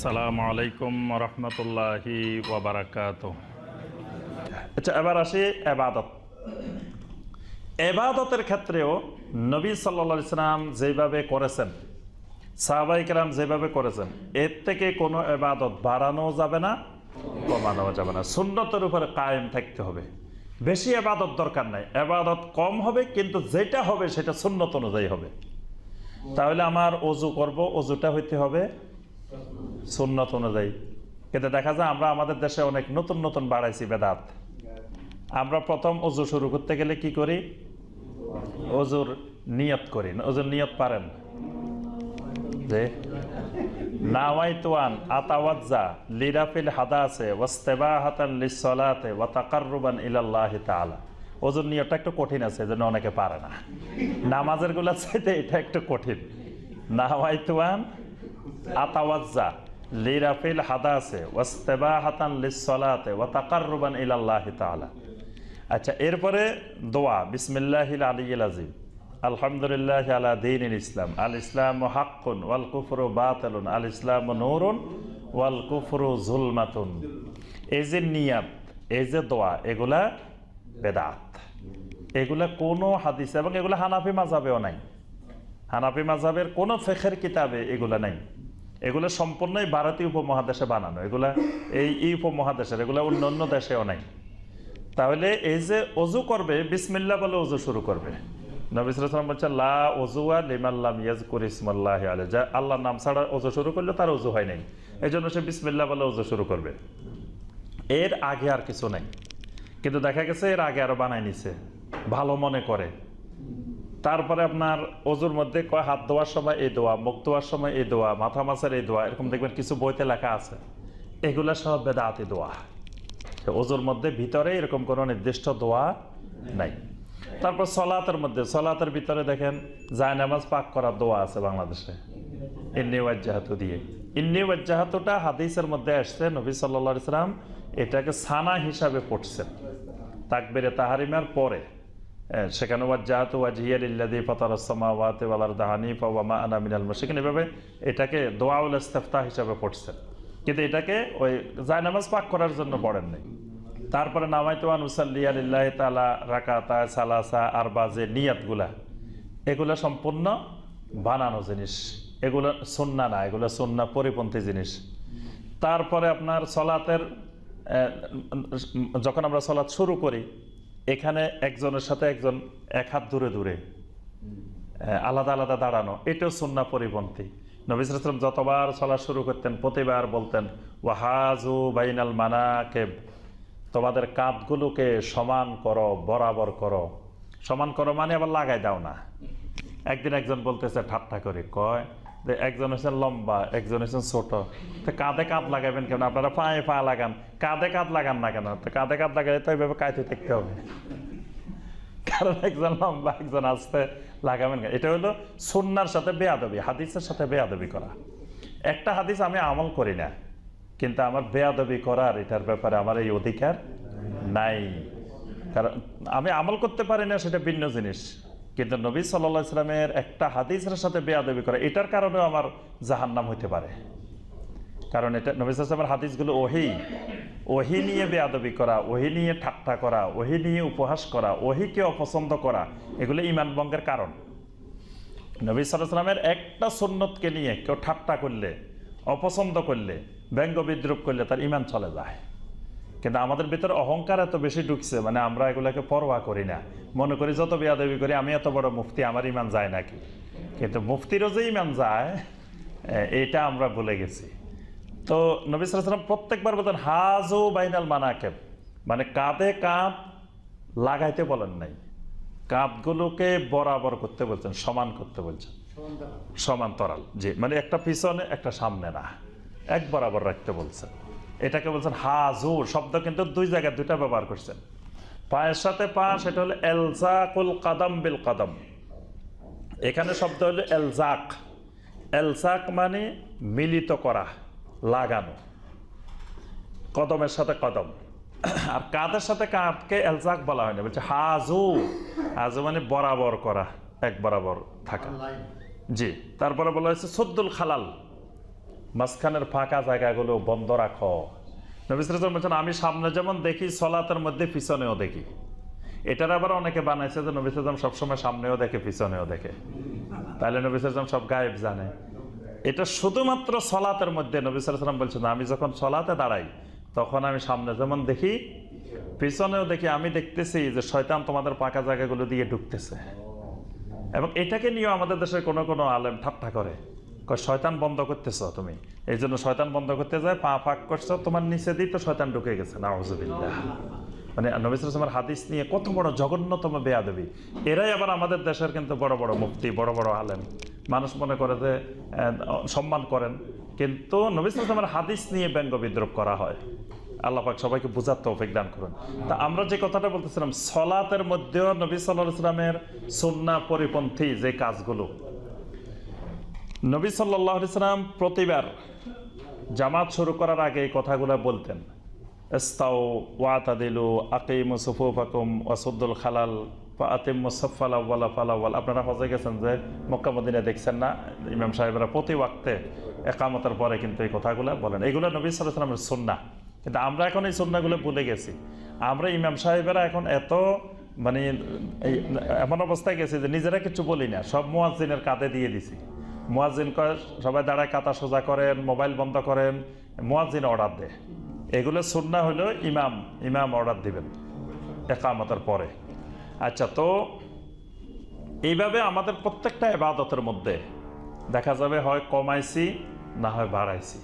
আসসালামু আলাইকুম রহমতুল্লাহি ওবরাকাত আচ্ছা এবার আসি এবাদত। এবাদতের ক্ষেত্রেও নবী সাল্লা ইসলাম যেভাবে করেছেন সাহাবাই কেরাম যেভাবে করেছেন, এর থেকে কোনো এবাদত বাড়ানো যাবে না, কমানো যাবে না। সুন্নতের উপরে কায়েম থাকতে হবে। বেশি এবাদত দরকার নাই। এবাদত কম হবে, কিন্তু যেটা হবে সেটা সুন্নত অনুযায়ী হবে। তাহলে আমার অজু করব, অজুটা হইতে হবে সুন্নত অনুযায়ী। কিন্তু দেখা যায় আমরা আমাদের দেশে অনেক নতুন নতুন বাড়াইছি বেদাত। আমরা প্রথম অজু শুরু করতে গেলে কি করি? অজুর নিয়ত করি। অজুর নিয়ত পারেন? যে লিরাফিল নিয়তটা একটু কঠিন আছে অনেকে পারে না। নামাজেরগুলা চাইতে এটা একটু কঠিন। নাওয়াইতুয়ান আতাওয়াজ্জা লিরাফিল হাদাসে, ওয়াস্তেবাহাতান লিসসালাতে ওয়া তাকাররুবান ইলাল্লাহি তাআলা। আচ্ছা এরপরে দোয়া, বিসমিল্লাহিল আলিয়িল আজিম আলহামদুলিল্লাহ আলা দিন ইসলাম। আল ইসলাম হাক্কুন, ওয়াল কুফরু বাতালুন। আল ইসলাম নূরুন, ওয়াল কুফরু জুলমাতুন। এই যে নিয়াত, এই যে দোয়া, এগুলা বেদাত। এগুলা কোনো হাদিস এবং এগুলা হানাফি মাজাবেও নাই। হানাফি মাজাবের কোনো ফেখের কিতাবে এগুলা নাই। এগুলো সম্পূর্ণই ভারতীয় উপমহাদেশে বানানো। এগুলা এই এই উপমহাদেশের, এগুলা অন্য অন্য দেশেও নাই। তাহলে এই যে অজু করবে বিসমিল্লা বলে অজু শুরু করবে। নবিসাম বলছে লা অজুয়া লিমাল্লাম ইয়াজ করিসমাল্লাহ আলে যা আল্লাহর নাম ছাড়া অজু শুরু করলে তার অজু হয় নাই। এই জন্য সে বিসমিল্লা বলে অজু শুরু করবে। এর আগে আর কিছু নাই। কিন্তু দেখা গেছে এর আগে আরও বানাই নিছে। ভালো মনে করে। তারপরে আপনার অজুর মধ্যে কয় হাত ধোয়ার সময় এই দোয়া মুখ ধোয়ার সময় এই দোয়া মাথা মাছের এই দোয়া এরকম দেখবেন কিছু বইতে লেখা আছে। এগুলা সব বেদাতি দোয়া ওজোর মধ্যে ভিতরে এরকম কোনো নির্দিষ্ট দোয়া নাই। তারপর সলাতের মধ্যে, সলাতের ভিতরে দেখেন জায়নামাজ পাক করার দোয়া আছে বাংলাদেশে। ইন্নি ওয়াজ্জাহাতু দিয়ে। ইন্নি ওয়াজ্জাহাতুটা হাদিসের মধ্যে আসছে, নবী সাল্লা ইসলাম এটাকে সানা হিসাবে পড়ছেন। তাকবেরে তাহারিমার পরে। সেখানে ওয়াজ্জাহাতু ওয়াজহিয়াল ইল্লাদি ফাতার সামাওয়াতি ওয়াল আরদা হানিফা ওয়া মা আনা মিনাল মুশরিকিন। এভাবে এটাকে দোয়াউল ইস্তিফতা হিসাবে পড়ছেন। কিন্তু এটাকে ওই জায়নামাজ পাক করার জন্য পড়েন নাই তারপরে নামাইতোয়ান উসাল্লি আলিল্লাহ তালা রাকাতা, সালাসা আর বাজে নিয়াতগুলা। এগুলো সম্পূর্ণ বানানো জিনিস। এগুলো সন্না না, এগুলো সন্না পরিপন্থী জিনিস। তারপরে আপনার সলাতের যখন আমরা সলাৎ শুরু করি এখানে একজনের সাথে একজন এক হাত দূরে দূরে আলাদা আলাদা দাঁড়ানো, এটাও সুন্না পরিপন্থী। নবিসাম যতবার চলা শুরু করতেন, প্রতিবার বলতেন, ওয়াহাজু বাইনাল মানাকেব তোমাদের কাঁধগুলোকে সমান করো, বরাবর করো। সমান করো মানে আবার লাগাই দাও না। একদিন একজন বলতেছে, ঠাট্টা করে। কয় একজন হচ্ছেন লম্বা একজন হচ্ছেন ছোট। তো কাঁধে কাঁধ লাগাবেন কেন? আপনারা পায়ে পা লাগান। কাঁধে কাঁধ লাগান না কেন? তো কাঁধে কাঁধ লাগালে তো এইভাবে কাঁধে থাকতে হবে। কারণ একজন লম্বা, একজন আসতে লাগাবেন? এটা হলো সুন্নার সাথে বেয়াদবি, হাদিসের সাথে বেয়াদবি করা। একটা হাদিস আমি আমল করি না, কিন্তু আমার বেয়াদবি করার এটার ব্যাপারে আমার এই অধিকার নাই। কারণ আমি আমল করতে পারি না, সেটা ভিন্ন জিনিস। কিন্তু নবী সাল্লা ইসলামের একটা হাদিসের সাথে বেয়াদবি করা, এটার কারণেও আমার জাহান্নাম হইতে পারে। কারণ এটা নবী সাল্লামের হাদিসগুলো ওহি। ওহি নিয়ে বেয়াদবি করা, ওহি নিয়ে ঠাট্টা করা, ওহি নিয়ে উপহাস করা, ওহিকে অপছন্দ করা, এগুলো ইমান ভঙ্গের কারণ। নবী সাল্লামের একটা সুন্নতকে নিয়ে কেউ ঠাট্টা করলে, অপছন্দ করলে, ব্যঙ্গ বিদ্রুপ করলে তার ইমান চলে যায়। কিন্তু আমাদের ভিতরে অহংকার এত বেশি ঢুকছে মানে আমরা এগুলোকে পরোয়া করি না। মনে করি যত বিয়াদবি করি আমি এত বড় মুফতি আমার ইমান যায় নাকি? কিন্তু মুফতিরও যে ইমান যায় এটা আমরা ভুলে গেছি। তো নবী সালাম প্রত্যেকবার বলতেন হাজু বাইনাল মানাকেব। মানে কাঁধে কাঁধ লাগাইতে বলেন নাই। কাঁধগুলোকে বরাবর করতে বলছেন সমান করতে বলছেন। সমান্তরাল জি। মানে একটা পিছনে একটা সামনে না এক বরাবর রাখতে বলছেন। এটাকে বলছেন হাজু শব্দ কিন্তু দুই জায়গায় দুইটা ব্যবহার করছেন। পায়ের সাথে পা সেটা হলো এলজাকুল কাদম বিল কাদম। এখানে শব্দ হলো এলজাক। এলজাক মানে মিলিত করা লাগানো। কদমের সাথে কদম। আর কাঁধের সাথে কাঁধকে এলজাক বলা হয় না বলছে হাজু হাজু মানে বরাবর করা এক বরাবর থাকা। জি তারপরে বলা হয়েছে সদ্দুল খালাল। মাঝখানের ফাঁকা জায়গাগুলো বন্ধ রাখো। নবী সাল্লাল্লাহু বলছেন, আমি সামনে যেমন দেখি, সলাতের মধ্যে পিছনেও দেখি। এটার আবার অনেকে বানাইছে যে নবী সাল্লাম সবসময় সামনেও দেখে, পিছনেও দেখে। তাহলে নবী সাল্লাম সব গায়েব জানে। এটা শুধুমাত্র সলাতের মধ্যে নবী সাল্লাম বলছেন, আমি যখন সলাতে দাঁড়াই, তখন আমি সামনে যেমন দেখি, পিছনেও দেখি। আমি দেখতেছি যে শয়তান তোমাদের পাকা জায়গাগুলো দিয়ে ঢুকতেছে। এবং এটাকে নিয়েও আমাদের দেশের কোনো কোনো আলেম ঠাট্টা করে। শয়তান বন্ধ করতেছ তুমি? এই জন্য শয়তান বন্ধ করতে যায়, পা ফাঁক করছ, তোমার নিচে দিয়ে তো শয়তান ঢুকে গেছে না মানে নবিসের হাদিস নিয়ে কত বড় জঘন্যতম বেয়াদবি। এরাই আবার আমাদের দেশের কিন্তু বড় বড় মুক্তি বড় বড় আলেম। মানুষ মনে করে যে সম্মান করেন। কিন্তু নবিসের হাদিস নিয়ে ব্যঙ্গ বিদ্রোপ করা হয়। আল্লাহ পাক সবাইকে বুঝার তৌফিক দান করুন। তা আমরা যে কথাটা বলতেছিলাম, সলাতের মধ্যেও নবী সাল্লাহ ইসলামের সুন্না পরিপন্থী যে কাজগুলো নবী সাল্লাহ ইসলাম প্রতিবার জামাত শুরু করার আগে এই কথাগুলো বলতেন। ইস্তাও ওয়াতাদিলু আকিম সুফুফাকুম ওয়াসুদ্দুল খালাল আতিম আপনারা হজে গেছেন যে মক্কা মদিনা দেখছেন না, ইমাম সাহেবরা প্রতি ওয়াক্তে একামতের পরে কিন্তু এই কথাগুলো বলেন। এগুলো নবী সাল্লাহ সাল্লামের সুন্না কিন্তু আমরা এখন এই সুন্নাগুলো ভুলে গেছি। আমরা ইমাম সাহেবেরা এখন এত মানে এমন অবস্থায় গেছি যে নিজেরা কিছু বলি না, সব মোয়াজিনের কাঁধে দিয়ে দিছি। মোয়াজিন সবাই দাঁড়ায় কাতা সোজা করেন, মোবাইল বন্ধ করেন মোয়াজিন অর্ডার দেয়। এগুলো সুন্না হলো ইমাম ইমাম অর্ডার দিবেন একামতের পরে। আচ্ছা তো এইভাবে আমাদের প্রত্যেকটা এবাদতের মধ্যে দেখা যাবে হয় কমাইছি, না হয় বাড়াইছি।